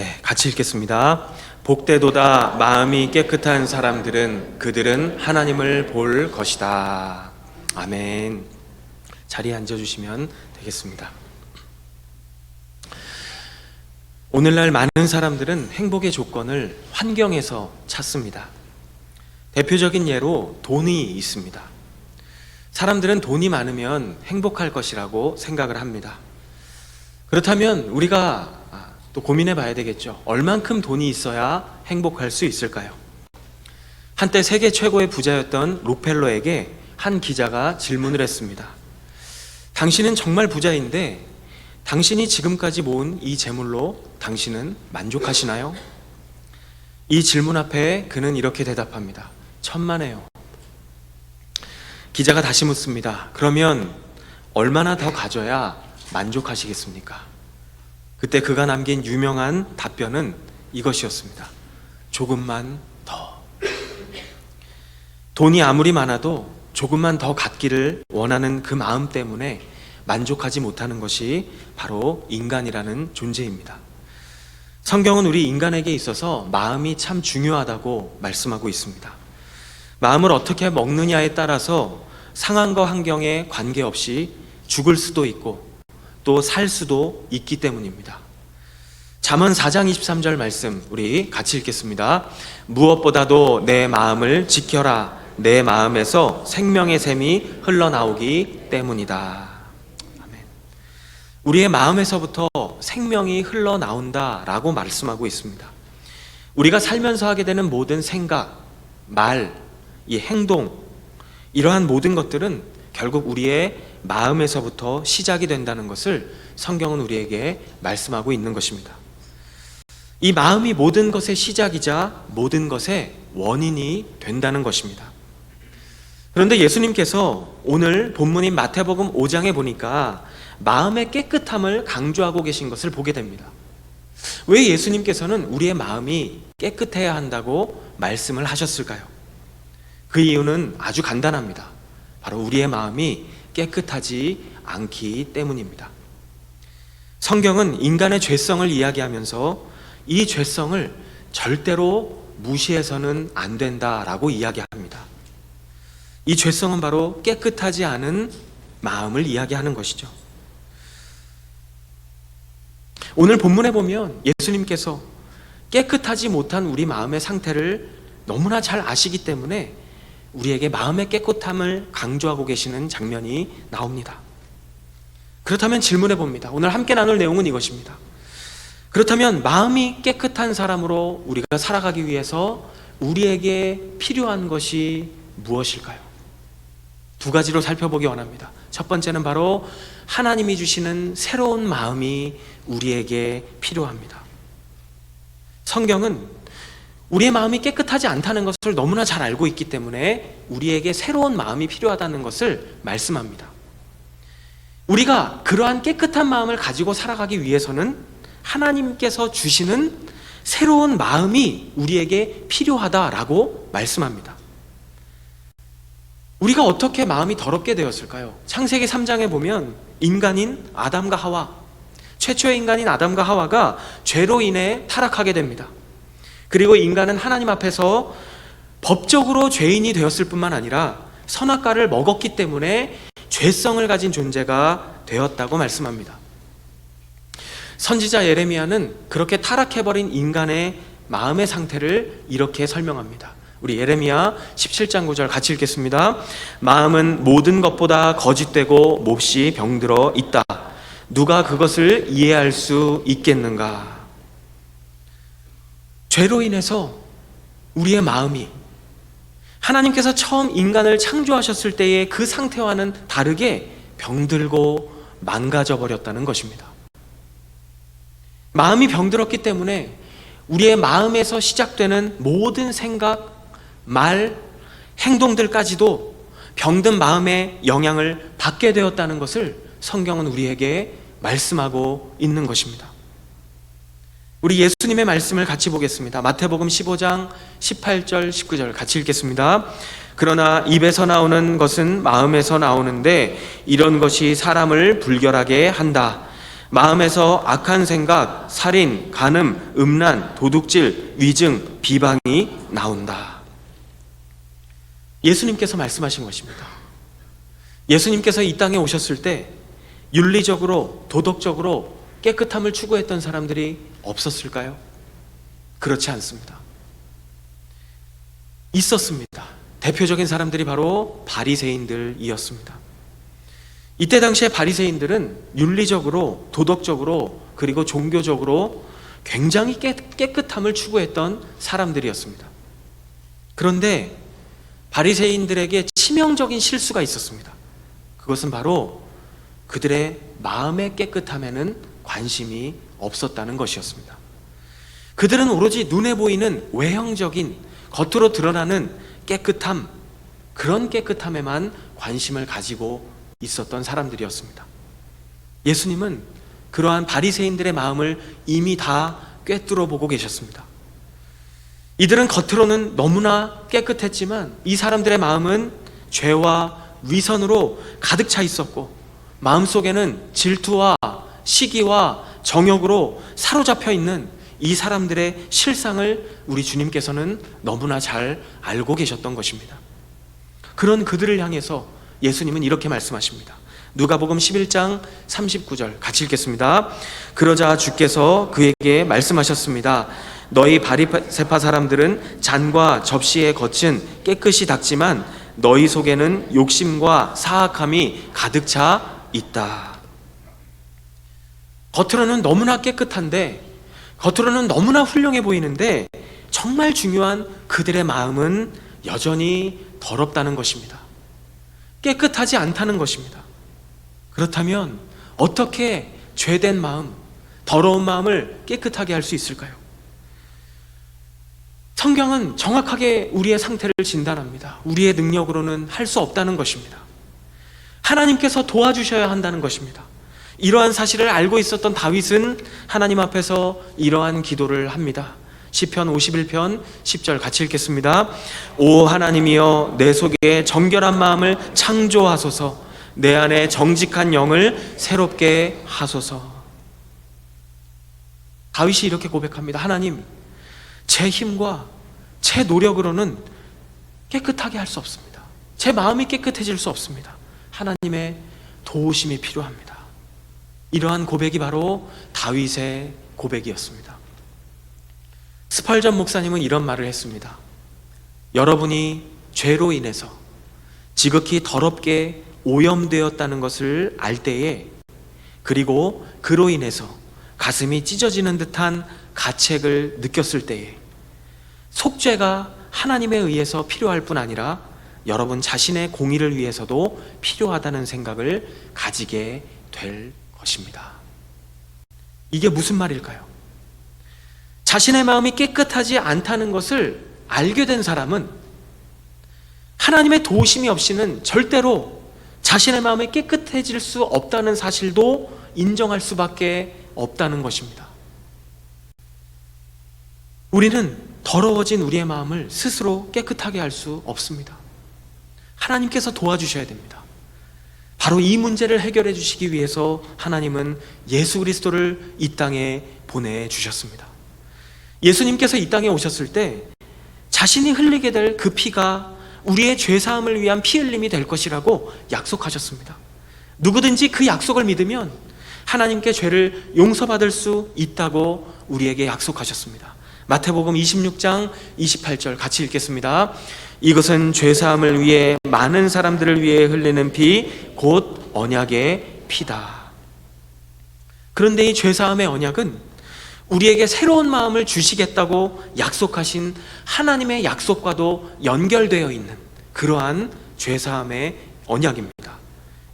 네, 같이 읽겠습니다. 복되도다 마음이 깨끗한 사람들은 그들은 하나님을 볼 것이다. 아멘. 자리에 앉아 주시면 되겠습니다. 오늘날 많은 사람들은 행복의 조건을 환경에서 찾습니다. 대표적인 예로 돈이 있습니다. 사람들은 돈이 많으면 행복할 것이라고 생각을 합니다. 그렇다면 우리가 아, 또 고민해 봐야 되겠죠. 얼만큼 돈이 있어야 행복할 수 있을까요? 한때 세계 최고의 부자였던 록펠러에게 한 기자가 질문을 했습니다. 당신은 정말 부자인데 당신이 지금까지 모은 이 재물로 당신은 만족하시나요? 이 질문 앞에 그는 이렇게 대답합니다. 천만에요. 기자가 다시 묻습니다. 그러면 얼마나 더 가져야 만족하시겠습니까? 그때 그가 남긴 유명한 답변은 이것이었습니다. 조금만 더. 돈이 아무리 많아도 조금만 더 갖기를 원하는 그 마음 때문에 만족하지 못하는 것이 바로 인간이라는 존재입니다. 성경은 우리 인간에게 있어서 마음이 참 중요하다고 말씀하고 있습니다. 마음을 어떻게 먹느냐에 따라서 상황과 환경에 관계없이 죽을 수도 있고 또 살 수도 있기 때문입니다. 잠언 4장 23절 말씀 우리 같이 읽겠습니다. 무엇보다도 내 마음을 지켜라. 내 마음에서 생명의 샘이 흘러나오기 때문이다. 아멘. 우리의 마음에서부터 생명이 흘러나온다라고 말씀하고 있습니다. 우리가 살면서 하게 되는 모든 생각, 말, 이 행동, 이러한 모든 것들은 결국 우리의 마음에서부터 시작이 된다는 것을 성경은 우리에게 말씀하고 있는 것입니다. 이 마음이 모든 것의 시작이자 모든 것의 원인이 된다는 것입니다. 그런데 예수님께서 오늘 본문인 마태복음 5장에 보니까 마음의 깨끗함을 강조하고 계신 것을 보게 됩니다. 왜 예수님께서는 우리의 마음이 깨끗해야 한다고 말씀을 하셨을까요? 그 이유는 아주 간단합니다. 바로 우리의 마음이 깨끗하지 않기 때문입니다. 성경은 인간의 죄성을 이야기하면서 이 죄성을 절대로 무시해서는 안 된다라고 이야기합니다. 이 죄성은 바로 깨끗하지 않은 마음을 이야기하는 것이죠. 오늘 본문에 보면 예수님께서 깨끗하지 못한 우리 마음의 상태를 너무나 잘 아시기 때문에 우리에게 마음의 깨끗함을 강조하고 계시는 장면이 나옵니다. 그렇다면 질문해 봅니다. 오늘 함께 나눌 내용은 이것입니다. 그렇다면 마음이 깨끗한 사람으로 우리가 살아가기 위해서 우리에게 필요한 것이 무엇일까요? 두 가지로 살펴보기 원합니다. 첫 번째는 바로 하나님이 주시는 새로운 마음이 우리에게 필요합니다. 성경은 우리의 마음이 깨끗하지 않다는 것을 너무나 잘 알고 있기 때문에 우리에게 새로운 마음이 필요하다는 것을 말씀합니다. 우리가 그러한 깨끗한 마음을 가지고 살아가기 위해서는 하나님께서 주시는 새로운 마음이 우리에게 필요하다라고 말씀합니다. 우리가 어떻게 마음이 더럽게 되었을까요? 창세기 3장에 보면 인간인 아담과 하와, 최초의 인간인 아담과 하와가 죄로 인해 타락하게 됩니다. 그리고 인간은 하나님 앞에서 법적으로 죄인이 되었을 뿐만 아니라 선악과를 먹었기 때문에 죄성을 가진 존재가 되었다고 말씀합니다. 선지자 예레미야는 그렇게 타락해버린 인간의 마음의 상태를 이렇게 설명합니다. 우리 예레미야 17장 9절 같이 읽겠습니다. 마음은 모든 것보다 거짓되고 몹시 병들어 있다. 누가 그것을 이해할 수 있겠는가? 죄로 인해서 우리의 마음이 하나님께서 처음 인간을 창조하셨을 때의 그 상태와는 다르게 병들고 망가져 버렸다는 것입니다. 마음이 병들었기 때문에 우리의 마음에서 시작되는 모든 생각, 말, 행동들까지도 병든 마음의 영향을 받게 되었다는 것을 성경은 우리에게 말씀하고 있는 것입니다. 우리 예수님의 말씀을 같이 보겠습니다. 마태복음 15장 18절 19절 같이 읽겠습니다. 그러나 입에서 나오는 것은 마음에서 나오는데 이런 것이 사람을 불결하게 한다. 마음에서 악한 생각, 살인, 간음, 음란, 도둑질, 위증, 비방이 나온다. 예수님께서 말씀하신 것입니다. 예수님께서 이 땅에 오셨을 때 윤리적으로, 도덕적으로 깨끗함을 추구했던 사람들이 없었을까요? 그렇지 않습니다. 있었습니다. 대표적인 사람들이 바로 바리새인들이었습니다. 이때 당시에 바리새인들은 윤리적으로, 도덕적으로, 그리고 종교적으로 굉장히 깨, 깨끗함을 추구했던 사람들이었습니다. 그런데 바리새인들에게 치명적인 실수가 있었습니다. 그것은 바로 그들의 마음의 깨끗함에는 관심이 없었다는 것이었습니다. 그들은 오로지 눈에 보이는 외형적인 겉으로 드러나는 깨끗함, 그런 깨끗함에만 관심을 가지고 있었던 사람들이었습니다. 예수님은 그러한 바리새인들의 마음을 이미 다 꿰뚫어 보고 계셨습니다. 이들은 겉으로는 너무나 깨끗했지만 이 사람들의 마음은 죄와 위선으로 가득 차 있었고 마음속에는 질투와 시기와 정욕으로 사로잡혀 있는 이 사람들의 실상을 우리 주님께서는 너무나 잘 알고 계셨던 것입니다. 그런 그들을 향해서 예수님은 이렇게 말씀하십니다. 누가복음 11장 39절 같이 읽겠습니다. 그러자 주께서 그에게 말씀하셨습니다. 너희 바리세파 사람들은 잔과 접시의 겉은 깨끗이 닦지만 너희 속에는 욕심과 사악함이 가득 차 있다. 겉으로는 너무나 깨끗한데 겉으로는 너무나 훌륭해 보이는데 정말 중요한 그들의 마음은 여전히 더럽다는 것입니다. 깨끗하지 않다는 것입니다. 그렇다면 어떻게 죄된 마음, 더러운 마음을 깨끗하게 할 수 있을까요? 성경은 정확하게 우리의 상태를 진단합니다. 우리의 능력으로는 할 수 없다는 것입니다. 하나님께서 도와주셔야 한다는 것입니다. 이러한 사실을 알고 있었던 다윗은 하나님 앞에서 이러한 기도를 합니다. 시편 51편 10절 같이 읽겠습니다. 오 하나님이여 내 속에 정결한 마음을 창조하소서 내 안에 정직한 영을 새롭게 하소서. 다윗이 이렇게 고백합니다. 하나님, 제 힘과 제 노력으로는 깨끗하게 할 수 없습니다. 제 마음이 깨끗해질 수 없습니다. 하나님의 도우심이 필요합니다. 이러한 고백이 바로 다윗의 고백이었습니다. 스펄전 목사님은 이런 말을 했습니다. 여러분이 죄로 인해서 지극히 더럽게 오염되었다는 것을 알 때에 그리고 그로 인해서 가슴이 찢어지는 듯한 가책을 느꼈을 때에 속죄가 하나님에 의해서 필요할 뿐 아니라 여러분 자신의 공의를 위해서도 필요하다는 생각을 가지게 될 것입니다. 이게 무슨 말일까요? 자신의 마음이 깨끗하지 않다는 것을 알게 된 사람은 하나님의 도우심이 없이는 절대로 자신의 마음이 깨끗해질 수 없다는 사실도 인정할 수밖에 없다는 것입니다. 우리는 더러워진 우리의 마음을 스스로 깨끗하게 할 수 없습니다. 하나님께서 도와주셔야 됩니다. 바로 이 문제를 해결해 주시기 위해서 하나님은 예수 그리스도를 이 땅에 보내 주셨습니다. 예수님께서 이 땅에 오셨을 때 자신이 흘리게 될 그 피가 우리의 죄 사함을 위한 피 흘림이 될 것이라고 약속하셨습니다. 누구든지 그 약속을 믿으면 하나님께 죄를 용서받을 수 있다고 우리에게 약속하셨습니다. 마태복음 26장 28절 같이 읽겠습니다. 이것은 죄 사함을 위해 많은 사람들을 위해 흘리는 피 곧 언약의 피다. 그런데 이 죄 사함의 언약은 우리에게 새로운 마음을 주시겠다고 약속하신 하나님의 약속과도 연결되어 있는 그러한 죄 사함의 언약입니다.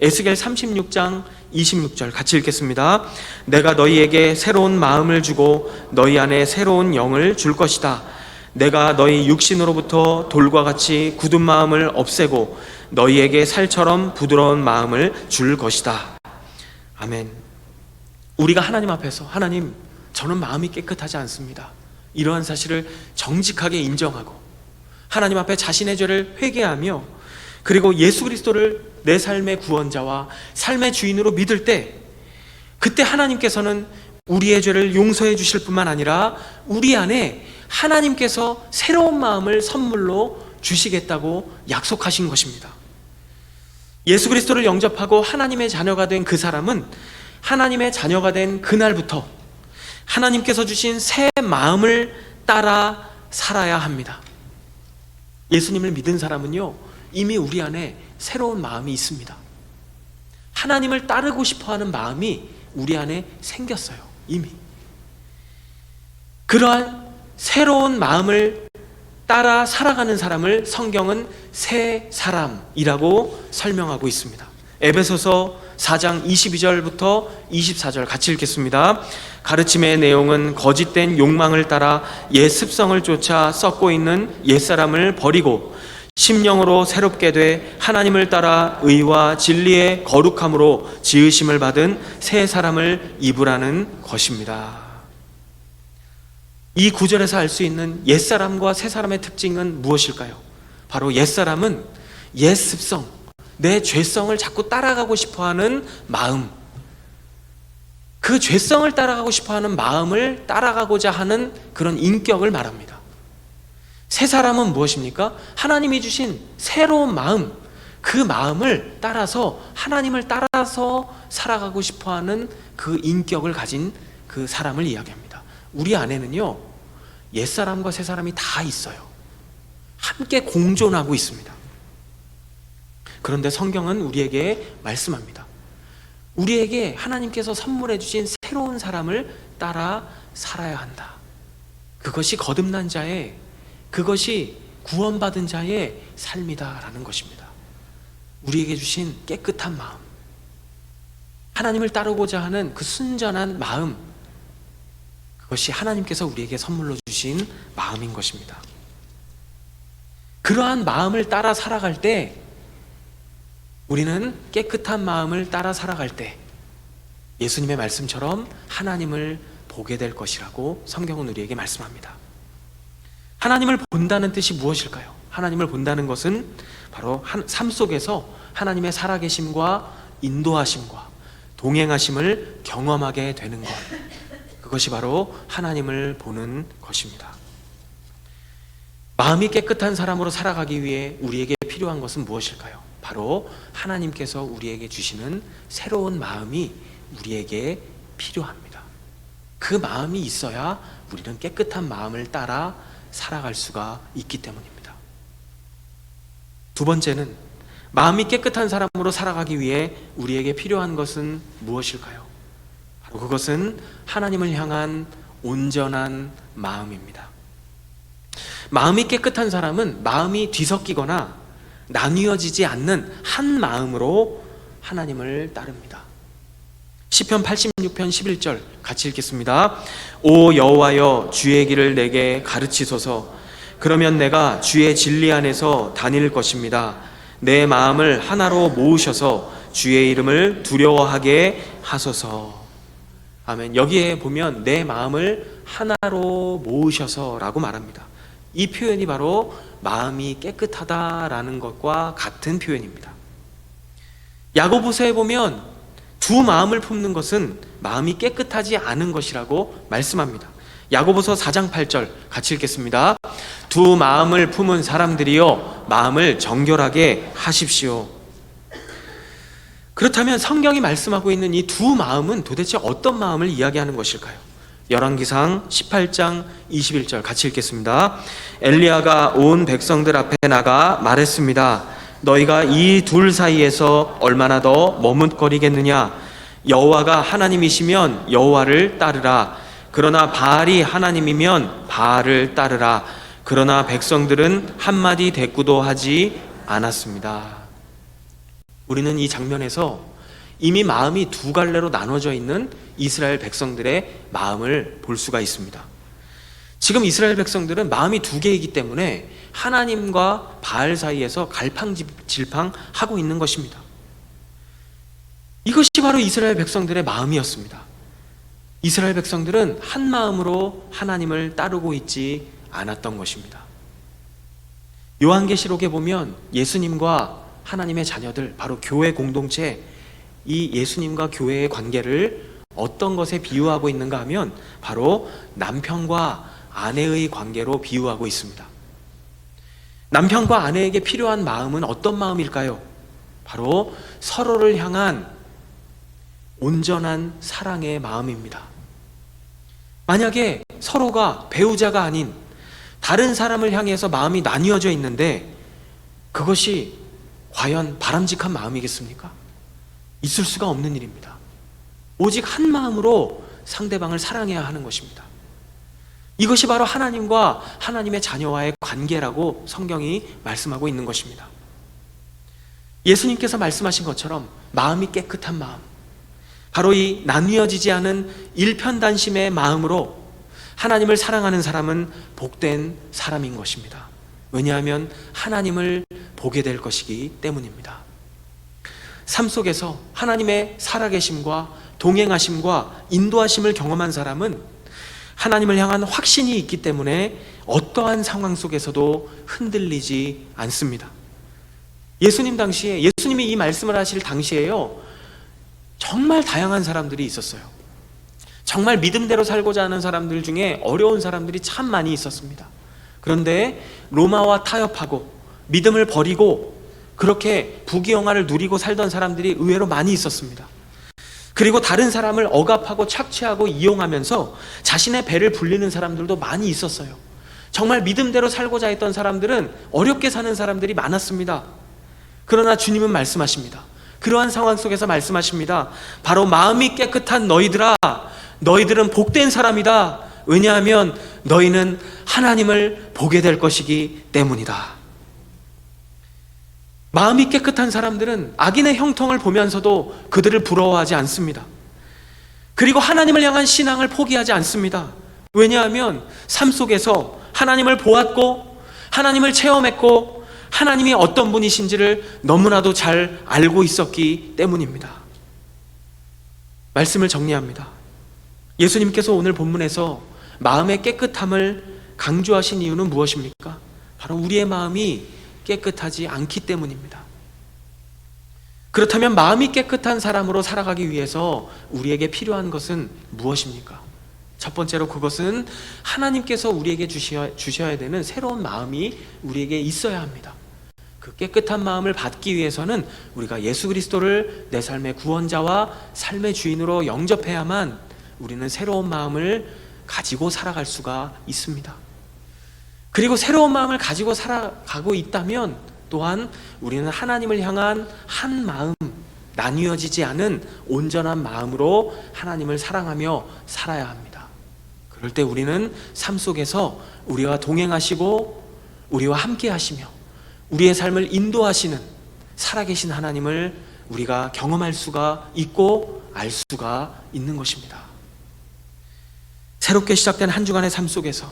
에스겔 36장 26절 같이 읽겠습니다. 내가 너희에게 새로운 마음을 주고 너희 안에 새로운 영을 줄 것이다. 내가 너희 육신으로부터 돌과 같이 굳은 마음을 없애고 너희에게 살처럼 부드러운 마음을 줄 것이다. 아멘. 우리가 하나님 앞에서 하나님 저는 마음이 깨끗하지 않습니다. 이러한 사실을 정직하게 인정하고 하나님 앞에 자신의 죄를 회개하며 그리고 예수 그리스도를 내 삶의 구원자와 삶의 주인으로 믿을 때 그때 하나님께서는 우리의 죄를 용서해 주실 뿐만 아니라 우리 안에 하나님께서 새로운 마음을 선물로 주시겠다고 약속하신 것입니다. 예수 그리스도를 영접하고 하나님의 자녀가 된 그 사람은 하나님의 자녀가 된 그날부터 하나님께서 주신 새 마음을 따라 살아야 합니다. 예수님을 믿은 사람은요, 이미 우리 안에 새로운 마음이 있습니다. 하나님을 따르고 싶어 하는 마음이 우리 안에 생겼어요. 이미. 그러한 새로운 마음을 따라 살아가는 사람을 성경은 새 사람이라고 설명하고 있습니다. 에베소서 4장 22절부터 24절 같이 읽겠습니다. 가르침의 내용은 거짓된 욕망을 따라 옛 습성을 쫓아 썩고 있는 옛사람을 버리고 심령으로 새롭게 돼 하나님을 따라 의와 진리의 거룩함으로 지으심을 받은 새 사람을 입으라는 것입니다. 이 구절에서 알 수 있는 옛사람과 새사람의 특징은 무엇일까요? 바로 옛사람은 옛 습성, 내 죄성을 자꾸 따라가고 싶어 하는 마음. 그 죄성을 따라가고 싶어 하는 마음을 따라가고자 하는 그런 인격을 말합니다. 새 사람은 무엇입니까? 하나님이 주신 새로운 마음, 그 마음을 따라서 하나님을 따라서 살아가고 싶어 하는 그 인격을 가진 그 사람을 이야기합니다. 우리 안에는요, 옛사람과 새사람이 다 있어요. 함께 공존하고 있습니다. 그런데 성경은 우리에게 말씀합니다. 우리에게 하나님께서 선물해 주신 새로운 사람을 따라 살아야 한다. 그것이 거듭난 자의 그것이 구원받은 자의 삶이다라는 것입니다. 우리에게 주신 깨끗한 마음, 하나님을 따르고자 하는 그 순전한 마음, 그것이 하나님께서 우리에게 선물로 주신 마음인 것입니다. 그러한 마음을 따라 살아갈 때 우리는 깨끗한 마음을 따라 살아갈 때 예수님의 말씀처럼 하나님을 보게 될 것이라고 성경은 우리에게 말씀합니다. 하나님을 본다는 뜻이 무엇일까요? 하나님을 본다는 것은 바로 삶 속에서 하나님의 살아계심과 인도하심과 동행하심을 경험하게 되는 것. 그것이 바로 하나님을 보는 것입니다. 마음이 깨끗한 사람으로 살아가기 위해 우리에게 필요한 것은 무엇일까요? 바로 하나님께서 우리에게 주시는 새로운 마음이 우리에게 필요합니다. 그 마음이 있어야 우리는 깨끗한 마음을 따라 살아갈 수가 있기 때문입니다. 두 번째는 마음이 깨끗한 사람으로 살아가기 위해 우리에게 필요한 것은 무엇일까요? 그것은 하나님을 향한 온전한 마음입니다. 마음이 깨끗한 사람은 마음이 뒤섞이거나 나뉘어지지 않는 한 마음으로 하나님을 따릅니다. 시편 86편 11절 같이 읽겠습니다. 오 여호와여 주의 길을 내게 가르치소서. 그러면 내가 주의 진리 안에서 다닐 것입니다. 내 마음을 하나로 모으셔서 주의 이름을 두려워하게 하소서. 아멘. 여기에 보면 내 마음을 하나로 모으셔서라고 말합니다. 이 표현이 바로 마음이 깨끗하다라는 것과 같은 표현입니다. 야고보서에 보면 두 마음을 품는 것은 마음이 깨끗하지 않은 것이라고 말씀합니다. 야고보서 4장 8절 같이 읽겠습니다. 두 마음을 품은 사람들이요 마음을 정결하게 하십시오. 그렇다면 성경이 말씀하고 있는 이 두 마음은 도대체 어떤 마음을 이야기하는 것일까요? 열왕기상 18장 21절 같이 읽겠습니다. 엘리야가 온 백성들 앞에 나가 말했습니다. 너희가 이 둘 사이에서 얼마나 더 머뭇거리겠느냐? 여호와가 하나님이시면 여호와를 따르라. 그러나 바알이 하나님이면 바알을 따르라. 그러나 백성들은 한마디 대꾸도 하지 않았습니다. 우리는 이 장면에서 이미 마음이 두 갈래로 나눠져 있는 이스라엘 백성들의 마음을 볼 수가 있습니다. 지금 이스라엘 백성들은 마음이 두 개이기 때문에 하나님과 바알 사이에서 갈팡질팡 하고 있는 것입니다. 이것이 바로 이스라엘 백성들의 마음이었습니다. 이스라엘 백성들은 한 마음으로 하나님을 따르고 있지 않았던 것입니다. 요한계시록에 보면 예수님과 하나님의 자녀들, 바로 교회 공동체, 이 예수님과 교회의 관계를 어떤 것에 비유하고 있는가 하면 바로 남편과 아내의 관계로 비유하고 있습니다. 남편과 아내에게 필요한 마음은 어떤 마음일까요? 바로 서로를 향한 온전한 사랑의 마음입니다. 만약에 서로가 배우자가 아닌 다른 사람을 향해서 마음이 나뉘어져 있는데 그것이 과연 바람직한 마음이겠습니까? 있을 수가 없는 일입니다. 오직 한 마음으로 상대방을 사랑해야 하는 것입니다. 이것이 바로 하나님과 하나님의 자녀와의 관계라고 성경이 말씀하고 있는 것입니다. 예수님께서 말씀하신 것처럼 마음이 깨끗한 마음, 바로 이 나뉘어지지 않은 일편단심의 마음으로 하나님을 사랑하는 사람은 복된 사람인 것입니다. 왜냐하면 하나님을 보게 될 것이기 때문입니다. 삶 속에서 하나님의 살아계심과 동행하심과 인도하심을 경험한 사람은 하나님을 향한 확신이 있기 때문에 어떠한 상황 속에서도 흔들리지 않습니다. 예수님 당시에 예수님이 이 말씀을 하실 당시에요. 정말 다양한 사람들이 있었어요. 정말 믿음대로 살고자 하는 사람들 중에 어려운 사람들이 참 많이 있었습니다. 그런데 로마와 타협하고 믿음을 버리고 그렇게 부귀영화를 누리고 살던 사람들이 의외로 많이 있었습니다. 그리고 다른 사람을 억압하고 착취하고 이용하면서 자신의 배를 불리는 사람들도 많이 있었어요. 정말 믿음대로 살고자 했던 사람들은 어렵게 사는 사람들이 많았습니다. 그러나 주님은 말씀하십니다. 그러한 상황 속에서 말씀하십니다. 바로 마음이 깨끗한 너희들아, 너희들은 복된 사람이다. 왜냐하면 너희는 하나님을 보게 될 것이기 때문이다. 마음이 깨끗한 사람들은 악인의 형통을 보면서도 그들을 부러워하지 않습니다. 그리고 하나님을 향한 신앙을 포기하지 않습니다. 왜냐하면 삶 속에서 하나님을 보았고, 하나님을 체험했고, 하나님이 어떤 분이신지를 너무나도 잘 알고 있었기 때문입니다. 말씀을 정리합니다. 예수님께서 오늘 본문에서 마음의 깨끗함을 강조하신 이유는 무엇입니까? 바로 우리의 마음이 깨끗하지 않기 때문입니다. 그렇다면 마음이 깨끗한 사람으로 살아가기 위해서 우리에게 필요한 것은 무엇입니까? 첫 번째로 그것은 하나님께서 우리에게 주셔야, 주셔야 되는 새로운 마음이 우리에게 있어야 합니다. 그 깨끗한 마음을 받기 위해서는 우리가 예수 그리스도를 내 삶의 구원자와 삶의 주인으로 영접해야만 우리는 새로운 마음을 가지고 살아갈 수가 있습니다. 그리고 새로운 마음을 가지고 살아가고 있다면 또한 우리는 하나님을 향한 한 마음, 나뉘어지지 않은 온전한 마음으로 하나님을 사랑하며 살아야 합니다. 그럴 때 우리는 삶 속에서 우리와 동행하시고 우리와 함께 하시며 우리의 삶을 인도하시는 살아계신 하나님을 우리가 경험할 수가 있고 알 수가 있는 것입니다. 새롭게 시작된 한 주간의 삶 속에서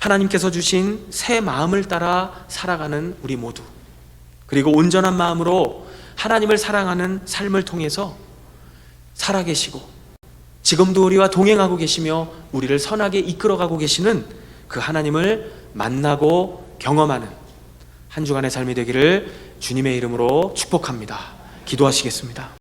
하나님께서 주신 새 마음을 따라 살아가는 우리 모두 그리고 온전한 마음으로 하나님을 사랑하는 삶을 통해서 살아계시고 지금도 우리와 동행하고 계시며 우리를 선하게 이끌어가고 계시는 그 하나님을 만나고 경험하는 한 주간의 삶이 되기를 주님의 이름으로 축복합니다. 기도하시겠습니다.